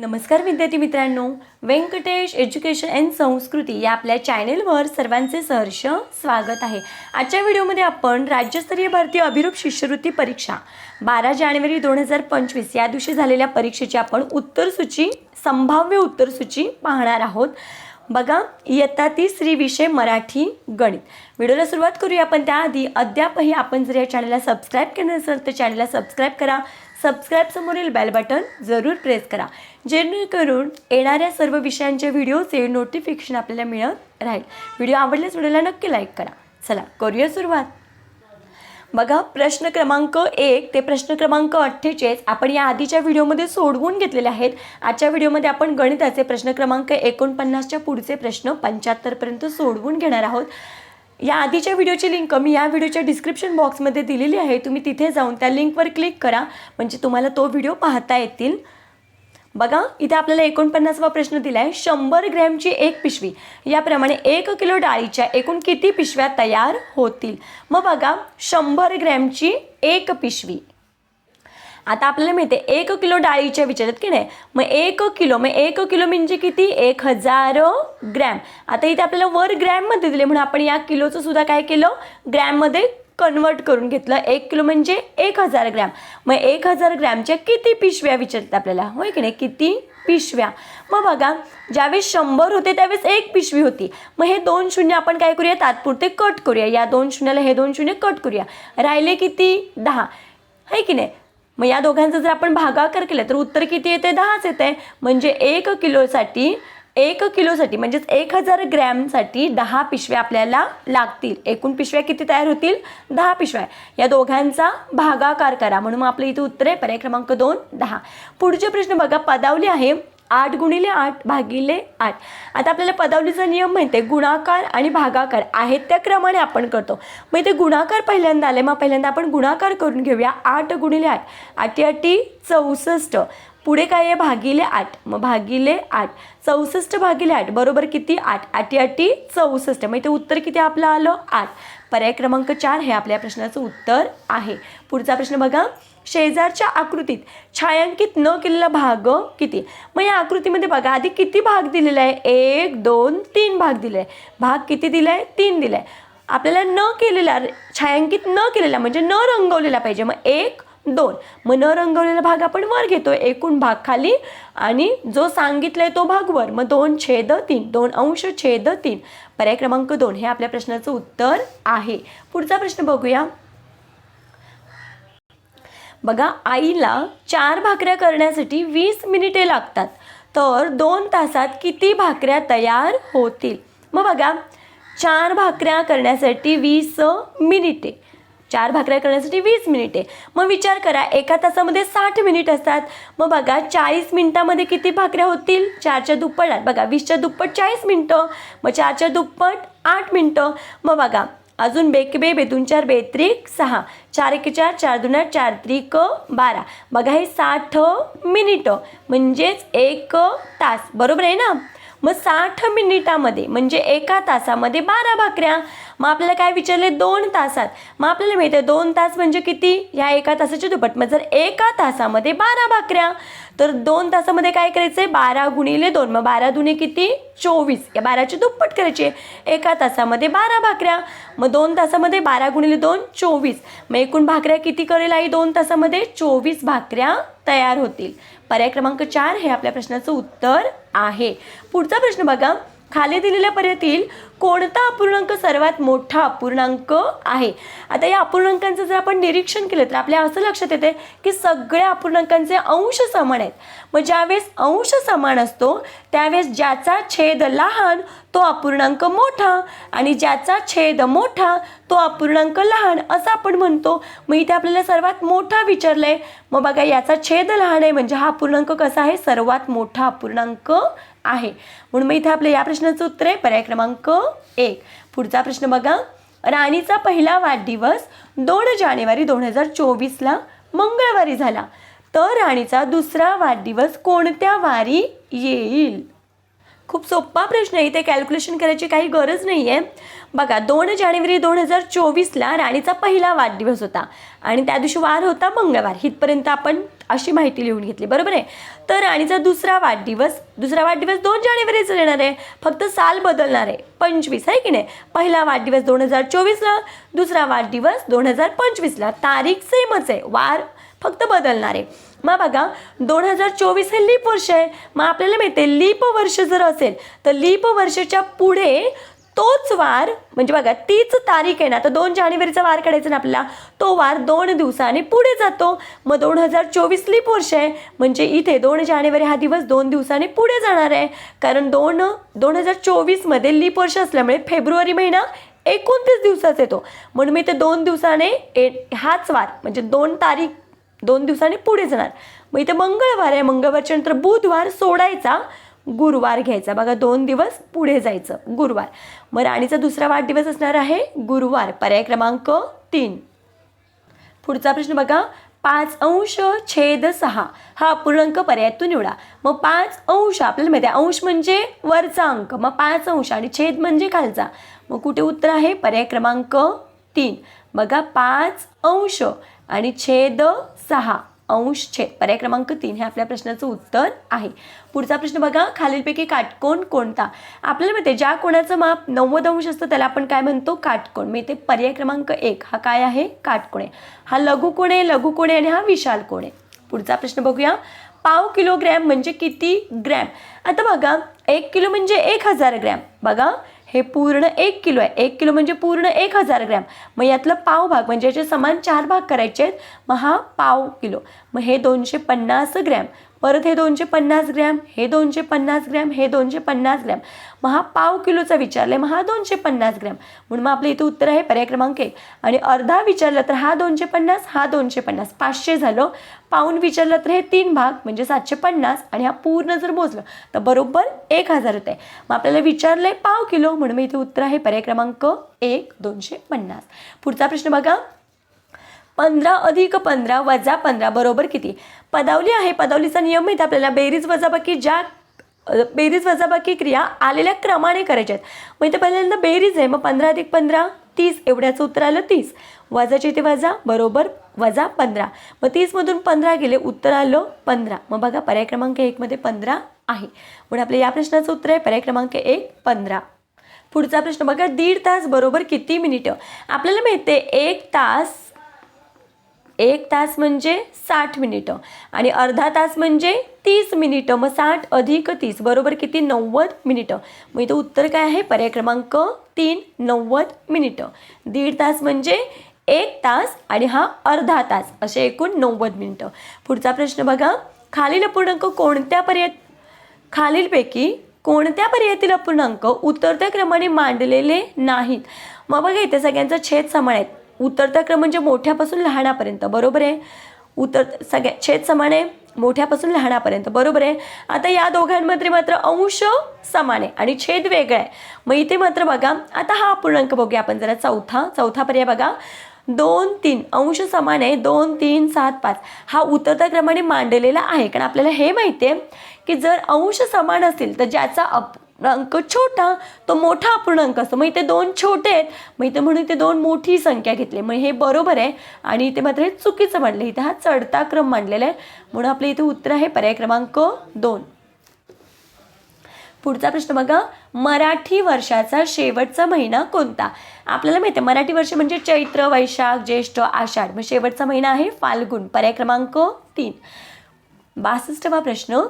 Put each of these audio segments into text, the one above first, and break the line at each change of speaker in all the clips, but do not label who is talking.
नमस्कार विद्यार्थी मित्रांनो. व्यंकटेश एज्युकेशन अँड संस्कृती या आपल्या चॅनेलवर सर्वांचे सहर्ष स्वागत आहे. आजच्या व्हिडिओमध्ये आपण राज्यस्तरीय भारतीय अभिरूप शिष्यवृत्ती परीक्षा बारा जानेवारी दोन हजार पंचवीस या दिवशी झालेल्या परीक्षेची आपण उत्तरसूची संभाव्य उत्तरसूची पाहणार आहोत. बघा इयत्ता तिसरी विषय मराठी गणित. व्हिडिओला सुरुवात करूया आपण. त्याआधी अद्यापही आपण जर या चॅनलला सबस्क्राईब केलं नसेल तर चॅनलला सबस्क्राईब करा. सबस्क्राईब समोरील बेल बटन जरूर प्रेस करा. जेणेकरून येणाऱ्या सर्व विषयांचे व्हिडिओचे नोटिफिकेशन आपल्याला मिळत राहील. व्हिडिओ आवडल्यास व्हिडिओला नक्की लाईक करा. चला करूया सुरुवात. बघा प्रश्न क्रमांक एक ते प्रश्न क्रमांक अठ्ठेचाळीस आपण या आधीच्या व्हिडिओमध्ये सोडवून घेतलेले आहेत. आजच्या व्हिडिओमध्ये आपण गणिताचे प्रश्न क्रमांक एकोणपन्नासच्या पुढचे प्रश्न पंच्याहत्तरपर्यंत सोडवून घेणार आहोत. या आधीच्या व्हिडिओची लिंक मी या व्हिडिओच्या डिस्क्रिप्शन बॉक्समध्ये दिलेली आहे. तुम्ही तिथे जाऊन त्या लिंकवर क्लिक करा. म्हणजे तुम्हाला तो व्हिडिओ पाहता येतील. बघा इथे आपल्याला एकोणपन्नासवा प्रश्न दिला आहे शंभर ग्रॅमची एक पिशवी. याप्रमाणे एक किलो डाळीच्या एकूण किती पिशव्या तयार होतील? मग बघा शंभर ग्रॅमची एक पिशवी. आता आपल्याला माहिती आहे एक किलो डाळीच्या विचारात की नाही मग एक किलो मग एक किलो म्हणजे किती? एक हजार ग्रॅम. आता इथे आपल्याला वर ग्रॅममध्ये दिले म्हणून आपण या किलोचं सुद्धा काय केलं? ग्रॅममध्ये कन्वर्ट करून घेतलं. एक किलो म्हणजे एक हजार ग्रॅम. मग एक हजार ग्रॅमच्या किती पिशव्या विचारतात आपल्याला? होय की नाही? किती पिशव्या? मग बघा ज्यावेळेस शंभर होते त्यावेळेस एक पिशवी होती. मग हे दोन शून्य आपण काय करूया? तात्पुरते कट करूया. या दोन शून्याला हे दोन शून्य कट करूया. राहिले किती? दहा. आहे की नाही? मग या दोघांचा जर आपण भागाकार केला तर उत्तर किती येते दहाच येते म्हणजे एक किलोसाठी एक किलोसाठी म्हणजेच एक हजार ग्रॅमसाठी दहा पिशव्या आपल्याला लागतील. एकूण पिशव्या किती तयार होतील? दहा पिशव्या. या दोघांचा भागाकार करा. म्हणून मग आपलं इथे उत्तर आहे. पर्याय क्रमांक दोन दहा. पुढचे प्रश्न बघा. पदावली आहे. आठ गुणिले आठ भागिले आठ. आता आपल्याला पदावलीचा नियम माहिती आहे गुणाकार आणि भागाकार आहेत त्या क्रमाने आपण करतो. मग इथे गुणाकार पहिल्यांदा आले मग पहिल्यांदा आपण गुणाकार करून घेऊया. आठ गुणिले आठ आठी आठी चौसष्ट. पुढे काय आहे? भागिले आठ. मग भागिले आठ. चौसष्ट भागिले आठ बरोबर किती? आठ. आठी आठी चौसष्ट. मग इथे उत्तर किती आपलं आलं? आठ. पर्याय क्रमांक चार हे आपल्या प्रश्नाचं उत्तर आहे. पुढचा प्रश्न बघा. शेजारच्या आकृतीत छायांकित न केलेला भाग किती? मग या आकृतीमध्ये बघा आधी किती भाग दिलेला आहे? एक दोन तीन भाग दिले आहे. भाग किती दिला आहे तीन दिला आहे आपल्याला न केलेला छायांकित न केलेला म्हणजे न रंगवलेला पाहिजे. मग एक दोन. मग न रंगवलेला भाग आपण वर घेतो एकूण भाग खाली आणि जो सांगितलाय तो भाग वर. मग दोन छेद तीन दोन अंश छेद तीन. पर्याय क्रमांक दोन हे आपल्या प्रश्नाचं उत्तर आहे. पुढचा प्रश्न बघूया. बघा आईला चार भाकऱ्या करण्यासाठी वीस मिनिटे लागतात. तर दोन तासात किती भाकऱ्या तयार होतील? मग बघा चार भाकऱ्या करण्यासाठी वीस मिनिटे. चार भाकऱ्या करण्यासाठी वीस मिनिटे. मग विचार करा एका तासामध्ये साठ मिनिट असतात. मग बघा चाळीस मिनिटामध्ये किती भाकऱ्या होतील? चारच्या दुप्पट बघा वीसच्या दुप्पट चाळीस मिनटं. मग चारच्या दुप्पट आठ मिनटं. मग बघा अजून बेक बे बेदून चार बेत्रिक सहा. चार एक चार चार दोन आठ चार त्रिक बारा. बघा हे साठ मिनिटं. म्हणजेच एक तास. बरोबर आहे ना? मग साठ मिनिटामध्ये म्हणजे एका तासामध्ये बारा भाकऱ्या. मग आपल्याला काय विचारले? दोन तासात. मग आपल्याला माहिती आहे दोन तास म्हणजे किती? ह्या एका तासाची दुप्पट. मग जर एका तासामध्ये बारा भाकऱ्या तर दोन तासामध्ये काय करायचं आहे बारा गुणिले दोन. मग बारा दुने किती? चोवीस. या बाराची दुप्पट करायची. एका तासामध्ये बारा भाकऱ्या. मग दोन तासामध्ये बारा गुणिले दोन चोवीस. मग एकूण भाकऱ्या किती करेल आई? दोन तासामध्ये चोवीस भाकऱ्या तयार होतील. पर्याय क्रमांक चार हे आपल्या प्रश्नाचं उत्तर आहे. पुढचा प्रश्न बघा. खाली दिलेल्या पर्यायातील कोणता अपूर्णांक सर्वात मोठा अपूर्णांक आहे? आता या अपूर्णांकांचं जर आपण निरीक्षण केलं तर आपल्या असं लक्षात येते की सगळ्या अपूर्णांकांचे अंश समान आहेत. मग ज्यावेळेस अंश समान असतो त्यावेळेस ज्याचा छेद लहान तो अपूर्णांक मोठा. आणि ज्याचा छेद मोठा तो अपूर्णांक लहान असं आपण म्हणतो. मग इथे आपल्याला सर्वात मोठा विचारलं आहे मग बघा याचा छेद लहान आहे म्हणजे हा अपूर्णांक कसा आहे? सर्वात मोठा अपूर्णांक आहे. म्हणून मग इथे आपल्या या प्रश्नाचं उत्तर आहे. पर्याय क्रमांक एक. पुढचा प्रश्न बघा. राणीचा पहिला वाढदिवस दोन जानेवारी दोन हजार चोवीसला मंगळवारी झाला. तर राणीचा दुसरा वाढदिवस कोणत्या वारी येईल? खूप सोपा प्रश्न आहे. इथे कॅल्क्युलेशन करायची काही गरज नाही आहे बघा दोन जानेवारी दोन हजार चोवीसला राणीचा पहिला वाढदिवस होता. आणि त्या दिवशी वार होता मंगळवार. इथपर्यंत आपण अशी माहिती लिहून घेतली. बरोबर आहे? तर राणीचा दुसरा वाढदिवस दुसरा वाढदिवस दोन जानेवारीच येणार आहे. फक्त साल बदलणार आहे. पंचवीस आहे की नाही? पहिला वाढदिवस दोन हजार चोवीसला दुसरा वाढदिवस दोन हजार पंचवीसला. तारीख सेमच आहे. वार फक्त बदलणार आहे. मग बघा दोन हजार चोवीस हे लीप वर्ष आहे. मग आपल्याला माहिती आहे लीप वर्ष जर असेल तर लीप वर्षाच्या पुढे तोच वार म्हणजे बघा तीच तारीख आहे ना तर दोन जानेवारीचा वार काढायचा ना आपल्याला तो वार दोन दिवसाने पुढे जातो. मग दोन हजार चोवीस लीप वर्ष आहे म्हणजे इथे दोन जानेवारी हा दिवस दोन दिवसाने पुढे जाणार आहे. कारण दोन दोन हजार चोवीसमध्ये लीप वर्ष असल्यामुळे फेब्रुवारी महिना एकोणतीस दिवसाचा येतो. म्हणून मी ते दोन दिवसाने ए हाच वार म्हणजे दोन तारीख दोन दिवसांनी पुढे जाणार. मग इथे मंगळवार आहे. मंगळवारच्या नंतर बुधवार सोडायचा गुरुवार घ्यायचा. बघा दोन दिवस पुढे जायचं गुरुवार. मग राणीचा दुसरा वाढदिवस असणार आहे गुरुवार. पर्याय क्रमांक तीन. पुढचा प्रश्न बघा. पाच अंश छेद सहा. हा अपूर्णांक पर्यायातून निवडा. मग पाच अंश आपल्याला माहिती आहे अंश म्हणजे वरचा अंक. मग पाच अंश आणि छेद म्हणजे खालचा. मग कुठे उत्तर आहे? पर्याय क्रमांक तीन. बघा पाच अंश आणि छेद सहा. अंश छेद. पर्याय क्रमांक तीन हे आपल्या प्रश्नाचं उत्तर आहे. पुढचा प्रश्न बघा खालीलपैकी काटकोण कोणता? आपल्याला माहिती ज्या कोणाचं माप नव्वद अंश असतं त्याला आपण काय म्हणतो? काटकोण मग इथे पर्याय क्रमांक एक हा काय आहे? काटकोण आहे. हा लघुकोणे लघुकोणे आहे? आहे आणि हा विशाल कोण आहे? पुढचा प्रश्न बघूया. पाव किलोग्रॅम म्हणजे किती ग्रॅम? आता बघा एक किलो म्हणजे एक हजार ग्रॅम. बघा हे पूर्ण एक किलो आहे. एक किलो म्हणजे पूर्ण एक हजार ग्रॅम. मग यातलं पाव भाग म्हणजे याचे समान चार भाग करायचे आहेत. मग हा पाव किलो. मग हे दोनशे पन्नास ग्रॅम. परत हे दोनशे पन्नास ग्रॅम हे दोनशे पन्नास ग्रॅम हे दोनशे पन्नास ग्रॅम. मग हा पाव किलोचा विचारला आहे मग हा दोनशे पन्नास ग्रॅम. म्हणून मग आपलं इथं उत्तर आहे पर्याय क्रमांक एक. आणि अर्धा विचारलं तर हा दोनशे पन्नास हा दोनशे पन्नास. पाचशे झालं. पाऊन विचारलं तर हे तीन भाग म्हणजे सातशे पन्नास. आणि हा पूर्ण जर मोजलं तर बरोबर एक हजार रुपये मग आपल्याला विचारलं आहे पाव किलो म्हणून मग इथे उत्तर आहे पर्याय क्रमांक एक दोनशे पन्नास. पुढचा प्रश्न बघा. पंधरा अधिक पंधरा वजा पंधरा बरोबर किती? पदावली आहे. पदावलीचा नियम माहिती आपल्याला. बेरीज वजाबाकी ज्या बेरीज वजाबाकी क्रिया आलेल्या क्रमाने करायच्या आहेत. मग इथे पहिल्यांदा बेरीज आहे. मग पंधरा अधिक पंधरा तीस. एवढ्याचं उत्तर आलं तीस. वजाचे इथे वजा बरोबर वजा पंधरा. मग तीसमधून पंधरा गेले उत्तर आलं पंधरा. मग बघा पर्याय क्रमांक एकमध्ये पंधरा आहे. म्हणून आपल्या या प्रश्नाचं उत्तर आहे. पर्याय क्रमांक एक पंधरा. पुढचा प्रश्न बघा दीड तास बरोबर किती मिनिटं? आपल्याला माहिती आहे एक तास एक तास म्हणजे साठ मिनिटं आणि अर्धा तास म्हणजे तीस मिनिटं. मग साठ अधिक तीस बरोबर किती? नव्वद मिनिटं. मग इथं उत्तर काय आहे? पर्याय क्रमांक तीन नव्वद मिनिटं. दीड तास म्हणजे एक तास आणि हा अर्धा तास. असे एकूण नव्वद मिनिटं. पुढचा प्रश्न बघा. खालील अपूर्णांक कोणत्या पर्याय खालीलपैकी कोणत्या पर्यायातील अपूर्णांक उतरत्या क्रमाने मांडलेले नाहीत? मग बघा इथे सगळ्यांचा छेद समान आहेत. उतरता क्रम म्हणजे मोठ्यापासून लहानापर्यंत बरोबर आहे? उतर सगळ्या छेद समान आहे मोठ्यापासून लहानापर्यंत बरोबर आहे? आता या दोघांमध्ये मात्र अंश समान आहे आणि छेद वेगळा आहे. मग इथे मात्र बघा आता हा अपूर्णांक बघूया आपण जरा चौथा चौथा पर्याय बघा. दोन तीन अंश समान आहे. दोन तीन सात पाच. हा उतरता क्रमाने मांडलेला आहे. कारण आपल्याला हे माहिती आहे की जर अंश समान असतील तर ज्याचा अप अपूर्णांक छोटा तो मोठा अपूर्णांक असतो. मग इथे दोन छोटे आहेत. मग इथे म्हणून इथे दोन मोठी संख्या घेतली. मग हे बरोबर आहे. आणि इथे मात्र हे चुकीचं मांडलं. इथे हा चढता क्रम मांडलेला आहे. म्हणून आपल्या इथे उत्तर आहे पर्याय क्रमांक दोन. पुढचा प्रश्न बघा. मराठी वर्षाचा शेवटचा महिना कोणता? आपल्याला माहिती आहे मराठी वर्ष म्हणजे चैत्र वैशाख ज्येष्ठ आषाढ. मग शेवटचा महिना आहे फाल्गुन. पर्याय क्रमांक तीन. बासष्टवा प्रश्न.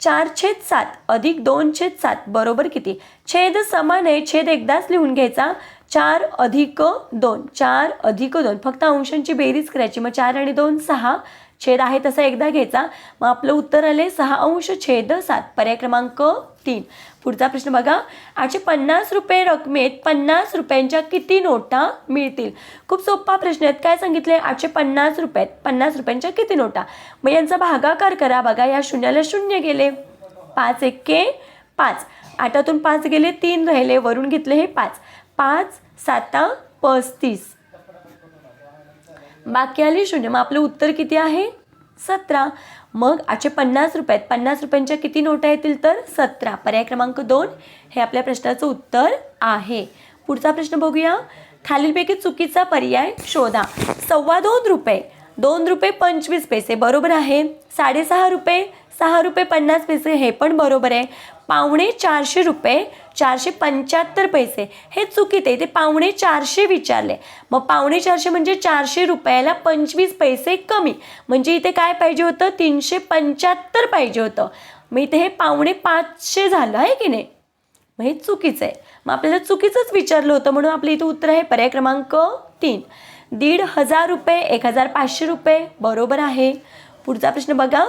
चार छेद सात अधिक दोन छेद सात बरोबर किती? छेद समान आहे. छेद एकदाच लिहून घ्यायचा. चार अधिक दोन. चार अधिक दोन. फक्त अंशांची बेरीज करायची. मग चार आणि दोन सहा. छेद आहे तसा एकदा घ्यायचा. मग आपलं उत्तर आले सहा अंश छेद सात. पर्याय क्रमांक तीन. पुढचा प्रश्न बघा. आठशे पन्नास रुपये रकमेत पन्नास रुपयांच्या किती नोटा मिळतील? खूप सोपा प्रश्न आहेत काय सांगितले आठशे पन्नास रुपयात पन्नास रुपयांच्या किती नोटा? मग यांचा भागाकार करा. बघा या शून्याला शून्य गेले. पाच एके पाच. आठातून पाच गेले तीन राहिले. वरून घेतले हे पाच. पाच साता पस्तीस. बाकी आली शून्य. मग आपलं उत्तर किती आहे? सतरा. मग आजचे पन्नास रुपये आहेत पन्नास रुपयांच्या किती नोटा येतील तर? सतरा. पर्याय क्रमांक दोन हे आपल्या प्रश्नाचं उत्तर आहे. पुढचा प्रश्न बघूया. खालीलपैकी चुकीचा पर्याय शोधा. सव्वा दोन रुपये दोन रुपये पंचवीस पैसे बरोबर आहे. साडेसहा रुपये सहा रुपये पन्नास पैसे हे पण बरोबर आहे. पावणे चारशे रुपये चारशे पंच्याहत्तर पैसे. हे चुकीत आहे. ते पावणे चारशे विचारले. मग पावणे चारशे म्हणजे चारशे रुपयाला पंचवीस पैसे कमी. म्हणजे इथे काय पाहिजे होतं? तीनशे पंच्याहत्तर पाहिजे होतं. मग इथे हे पावणे पाचशे झालं आहे की नाही? मग हे चुकीचं आहे. मग आपल्याला चुकीचंच विचारलं होतं म्हणून आपलं इथं उत्तर आहे. पर्याय क्रमांक तीन. दीड हजार रुपये एक हजार पाचशे रुपये. बरोबर आहे. पुढचा प्रश्न बघा.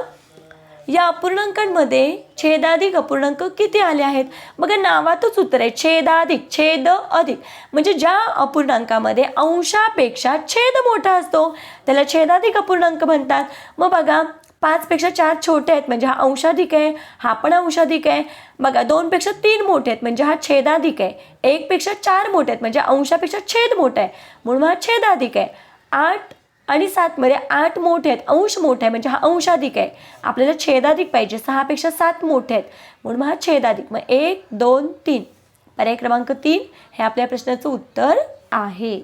या अपूर्णांकांमध्ये छेदाधिक अपूर्णांक किती आले आहेत? बघा नावातच उत्तर आहे छेदाधिक छेद अधिक. म्हणजे ज्या अपूर्णांकामध्ये अंशापेक्षा छेद मोठा असतो त्याला छेदाधिक अपूर्णांक म्हणतात. मग बघा पाचपेक्षा चार छोटे आहेत म्हणजे हा अंशाधिक आहे हा पण अंशाधिक आहे. बघा दोनपेक्षा तीन मोठे आहेत म्हणजे हा छेदाधिक आहे. एकपेक्षा चार मोठे आहेत म्हणजे अंशापेक्षा छेद मोठा आहे. म्हणून हा छेदाधिक आहे. आठ आणि सातमध्ये आठ मोठे आहेत. अंश मोठे आहे. म्हणजे हा अंशाधिक आहे. आपल्याला छेदाधिक पाहिजे. सहापेक्षा सात मोठे आहेत. म्हणून मग हा छेदाधिक. मग एक दोन तीन. पर्याय क्रमांक तीन हे आपल्या प्रश्नाचं उत्तर आहे.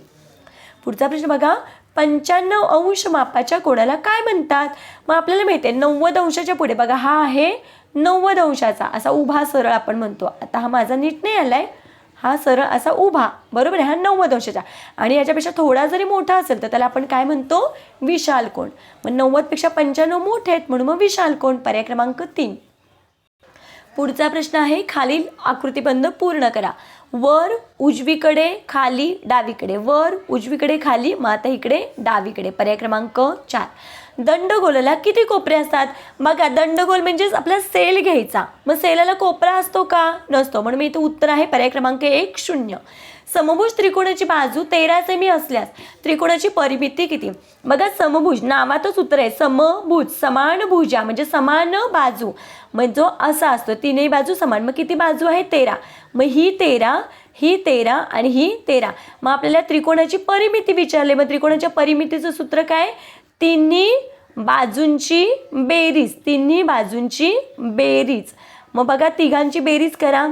पुढचा प्रश्न बघा. पंच्याण्णव अंश मापाच्या कोणाला काय म्हणतात? मग आपल्याला माहिती आहे नव्वद अंशाच्या पुढे. बघा हा आहे नव्वद अंशाचा. असा उभा सरळ आपण म्हणतो. आता हा माझा नीट नाही आला आहे हा सरळ असा उभा बरोबर आहे? हा नव्वद अंशाचा. आणि याच्यापेक्षा थोडा जरी मोठा असेल तर त्याला आपण काय म्हणतो? विशाल कोण. मग नव्वदपेक्षा पंच्याण्णव मोठे आहेत म्हणून मग विशाल कोण? पर्याय क्रमांक तीन. पुढचा प्रश्न आहे खालील आकृतीबंध पूर्ण करा. वर उजवीकडे खाली डावीकडे. वर उजवीकडे खाली मग आता इकडे डावीकडे. पर्याय क्रमांक चार. दंडगोलाला किती कोपरे असतात? बघा दंडगोल म्हणजेच आपला सेल घ्यायचा. मग सेलाला कोपरा असतो का? नसतो. म्हणून मी इथं उत्तर आहे पर्याय क्रमांक एक शून्य. समभुज त्रिकोणाची बाजू तेरा सेमी असल्यास त्रिकोणाची परिमिती किती? बघा समभुज नावातच उत्तर आहे. समभुज समान भुजा म्हणजे समान बाजू. म्हणजे जो असा असतो तीनही बाजू समान. मग किती बाजू आहे? तेरा. मग ही तेरा ही तेरा आणि ही तेरा. मग आपल्याला त्रिकोणाची परिमिती विचारले. मग त्रिकोणाच्या परिमितीचं सूत्र काय? तिन्ही बाजूंची बेरीज तिन्ही बाजूंची बेरीज. मग बघा तिघांची बेरीज करा.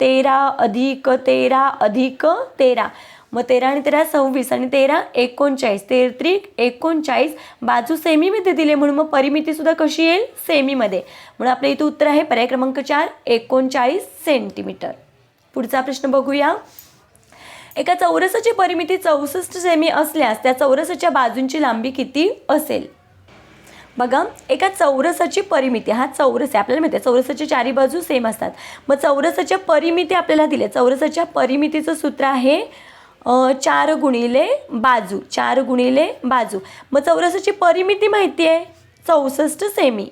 तेरा अधिक तेरा अधिक तेरा. मग तेरा आणि तेरा सव्वीस आणि तेरा एकोणचाळीस. तेरत्रिक एकोणचाळीस. बाजू सेमीमध्ये दिले म्हणून मग परिमितीसुद्धा कशी येईल? सेमीमध्ये. म्हणून आपल्या इथं उत्तर आहे पर्याय क्रमांक चार एकोणचाळीस सेंटीमीटर. पुढचा प्रश्न बघूया. एका चौरसाची परिमिती चौसष्ट सेमी असल्यास त्या चौरसाच्या बाजूंची लांबी किती असेल? बघा एका चौरसाची परिमिती हा चौरस आहे आपल्याला माहिती आहे चौरसाच्या चारी बाजू सेम असतात. मग चौरसाच्या परिमिती आपल्याला दिल्या. चौरसाच्या परिमितीचं सूत्र आहे चार गुणिले बाजू चार गुणिले बाजू. मग चौरसाची परिमिती माहिती आहे? चौसष्ट सेमी.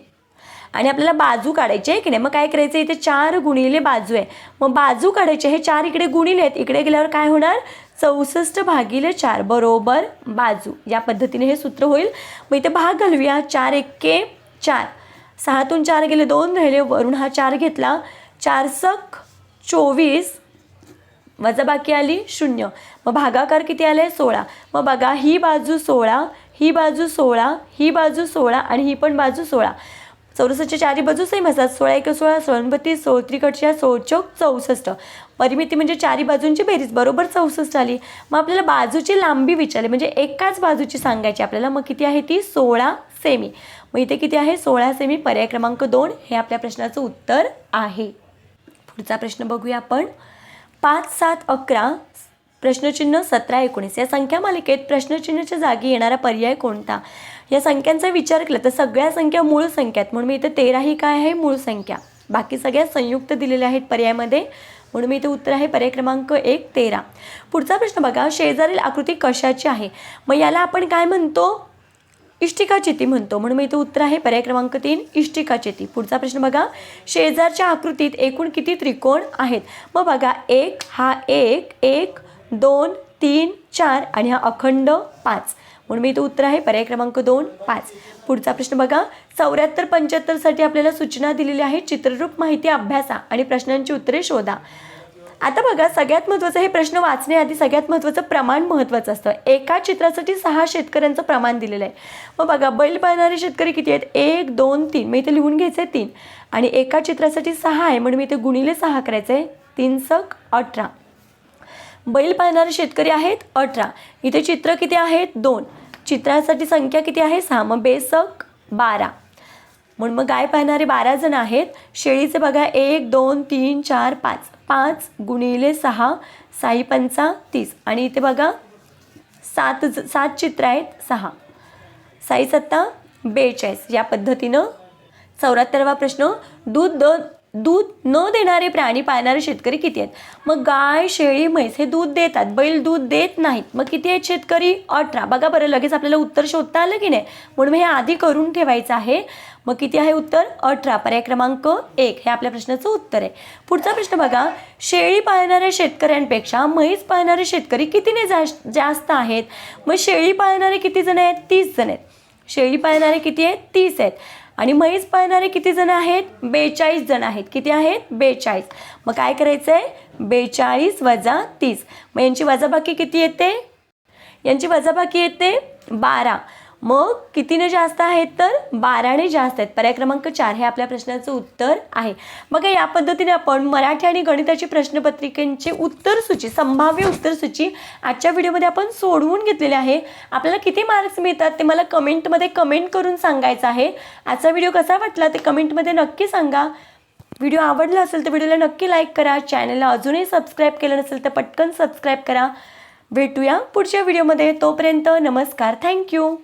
आणि आपल्याला बाजू काढायची आहे की नाही? मग काय करायचं? इथे चार गुणिले बाजू आहे. मग बाजू काढायचे हे चार इकडे गुणिले आहेत. इकडे गेल्यावर काय होणार? चौसष्ट भागिले चार बरोबर बाजू. या पद्धतीने हे सूत्र होईल. मग इथे भाग घालूया. चार एक्के चार. सहातून चार गेले दोन राहिले वरून. हा चार घेतला. चार सक चोवीस वजाबाकी आली शून्य. मग भागाकार किती आले? सोळा. मग बघा ही बाजू सोळा ही बाजू सोळा ही बाजू सोळा आणि ही पण बाजू सोळा. चौरसाच्या चारी बाजू सेम असतात सोळा एक सोळा सोळा बत्तीस सोळ त्रिकटच्या सोळचोक चौसष्ट. परिमिती म्हणजे चारी बाजूंची बेरीज बरोबर चौसष्ट आली. मग आपल्याला बाजूची लांबी विचारली म्हणजे एकाच बाजूची सांगायची आपल्याला मग किती आहे ती? सोळा सेमी. मग इथे किती आहे? सोळा सेमी पर्याय क्रमांक दोन हे आपल्या प्रश्नाचं उत्तर आहे. पुढचा प्रश्न बघूया आपण. पाच सात अकरा प्रश्नचिन्ह सतरा एकोणीस. या संख्या मालिकेत प्रश्नचिन्हाच्या जागी येणारा पर्याय कोणता? या संख्यांचा विचार केला तर सगळ्या संख्या मूळ संख्या आहेत. म्हणून मी इथे तेरा ही काय आहे? मूळ संख्या. बाकी सगळ्या संयुक्त दिलेल्या आहेत पर्यायामध्ये. म्हणून मी इथे उत्तर आहे पर्याय क्रमांक एक तेरा. पुढचा प्रश्न बघा शेजारील आकृती कशाची आहे? मग याला आपण काय म्हणतो? इष्टिकाचिती म्हणतो. म्हणून मी इथं उत्तर आहे पर्याय क्रमांक तीन इष्टिकाचिती पुढचा प्रश्न बघा शेजारच्या आकृतीत एकूण किती त्रिकोण आहेत? मग बघा एक हा एक एक दोन तीन चार आणि हा अखंड पाच. म्हणून मी इथं उत्तर आहे पर्याय क्रमांक दोन पाच. पुढचा प्रश्न बघा. चौऱ्याहत्तर पंच्याहत्तरसाठी आपल्याला सूचना दिलेली आहे चित्ररूप माहिती अभ्यासा आणि प्रश्नांची उत्तरे शोधा. आता बघा सगळ्यात महत्त्वाचं हे प्रश्न वाचण्याआधी सगळ्यात महत्त्वाचं प्रमाण महत्त्वाचं असतं. एका चित्रासाठी सहा शेतकऱ्यांचं प्रमाण दिलेलं आहे. मग बघा बैल पाळणारे शेतकरी किती आहेत? एक दोन तीन. मी इथे लिहून घ्यायचं आहे तीन. आणि एका चित्रासाठी सहा आहे म्हणून मी इथे गुणिले सहा करायचं आहे तीन सक अठरा. बैल पाळणारे शेतकरी आहेत अठरा. इथे चित्र किती आहेत? दोन. चित्रासाठी संख्या किती आहे? सहा. मग बेसक बारा. म्हणून मग गाय पाहणारे बारा जण आहेत. शेळीचे बघा एक दोन तीन चार पाच. पाच गुणिले सहा साई पंचा तीस. आणि इथे बघा सात ज- सात चित्र आहेत सहा. साई सत्ता बेचाळीस. या पद्धतीनं चौऱ्याहत्तरवा प्रश्न. दूध द दूध न देणारे प्राणी पाळणारे शेतकरी किती आहेत? मग गाय शेळी म्हैस हे दूध देतात. बैल दूध देत नाहीत. मग किती आहेत शेतकरी? अठरा. बघा बरं लगेच आपल्याला उत्तर शोधता आलं की नाही? म्हणून हे आधी करून ठेवायचं आहे. मग किती आहे उत्तर? अठरा. पर्याय क्रमांक एक. हे आपल्या प्रश्नाचं उत्तर आहे. पुढचा प्रश्न बघा. शेळी पाळणाऱ्या शेतकऱ्यांपेक्षा म्हैस पाळणारे शेतकरी कितीने जास्त जास्त आहेत? मग शेळी पाळणारे किती जण आहेत? तीस जण आहेत. शेळी पाळणारे किती आहेत? तीस आहेत. आणि म्हैस पाळणारे किती जण आहेत? बेचाळीस जण आहेत. किती आहेत? बेचाळीस. मग काय करायचं आहे बेचाळीस वजा तीस. मग यांची वजाबाकी किती येते? यांची वजाबाकी येते बारा. मग कितीने जास्त आहेत तर? बाराने जास्त आहेत. पर्याय क्रमांक चार हे आपल्या प्रश्नाचं उत्तर आहे. मग या पद्धतीने आपण मराठी आणि गणिताची प्रश्नपत्रिकेंचे उत्तरसूची संभाव्य उत्तरसूची आजच्या व्हिडिओमध्ये आपण सोडवून घेतलेले आहे. आपल्याला किती मार्क्स मिळतात ते मला कमेंटमध्ये कमेंट करून सांगायचं आहे. आजचा व्हिडिओ कसा वाटला ते कमेंटमध्ये नक्की सांगा. व्हिडिओ आवडला असेल तर व्हिडिओला नक्की लाईक करा. चॅनलला अजूनही सबस्क्राईब केलं नसेल तर पटकन सबस्क्राईब करा. भेटूया पुढच्या व्हिडिओमध्ये. तोपर्यंत नमस्कार. थँक्यू.